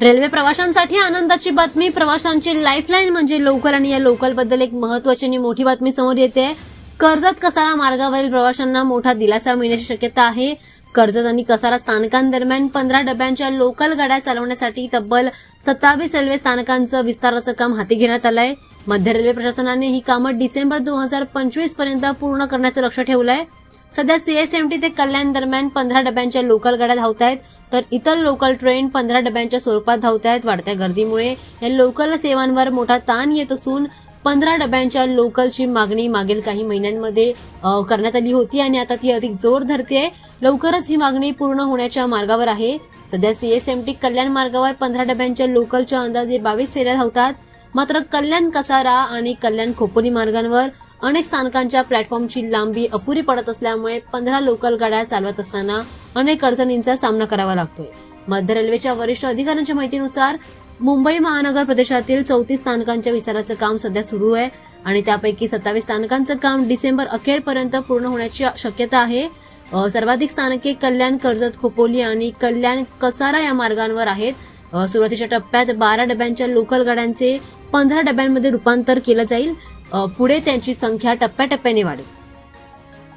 Railway प्रवाशांसाठी आनंदाची बातमी प्रवाशांची लाईफलाईन म्हणजे लोकल आणि या लोकलबद्दल एक महत्वाची आणि मोठी बातमी समोर येते. कर्जत कसारा मार्गावरील प्रवाशांना मोठा दिलासा मिळण्याची शक्यता आहे. कर्जत आणि कसारा स्थानकांदरम्यान पंधरा डब्यांच्या लोकल गाड्या चालवण्यासाठी तब्बल सत्तावीस रेल्वे स्थानकांचं विस्ताराचं काम हाती घेण्यात आलंय. मध्य रेल्वे प्रशासनाने ही कामं डिसेंबर दोन हजार पंचवीसपर्यंत पूर्ण करण्याचं लक्ष ठेवलंय. सध्या सीएसएमटी ते कल्याण दरम्यान पंधरा डब्यांच्या लोकल गाड्या धावत आहेत. तर इतर लोकल ट्रेन पंधरा डब्यांच्या स्वरूपात धावत आहेत वाढत्या गर्दीमुळे. या लोकल सेवांवर मोठा ताण येत असून पंधरा डब्यांच्या लोकलची मागणी मागील काही महिन्यांमध्ये करण्यात आली होती आणि आता ती अधिक जोर धरते लवकरच ही मागणी पूर्ण होण्याच्या मार्गावर आहे. सध्या सीएसएमटी कल्याण मार्गावर पंधरा डब्यांच्या लोकलच्या अंदाजे बावीस फेऱ्या धावतात. मात्र कल्याण कसारा आणि कल्याण खोपोली मार्गांवर अनेक स्थानकांच्या प्लॅटफॉर्मची लांबी अपुरी पडत असल्यामुळे पंधरा लोकल गाड्या चालवत असताना अनेक अडचणींचा सामना करावा लागतोय. मध्य रेल्वेच्या वरिष्ठ अधिकाऱ्यांच्या माहितीनुसार मुंबई महानगर प्रदेशातील चौतीस स्थानकांच्या विस्ताराचं काम सध्या सुरू आहे आणि त्यापैकी सत्तावीस स्थानकांचं काम डिसेंबर अखेरपर्यंत पूर्ण होण्याची शक्यता आहे. सर्वाधिक स्थानके कल्याण कर्जत खोपोली आणि कल्याण कसारा या मार्गांवर आहेत. सुरुवातीच्या टप्प्यात बारा डब्यांच्या लोकल गाड्यांचे पंधरा डब्यांमध्ये रूपांतर केलं जाईल. पुढे त्यांची संख्या टप्प्याटप्प्याने वाढेल.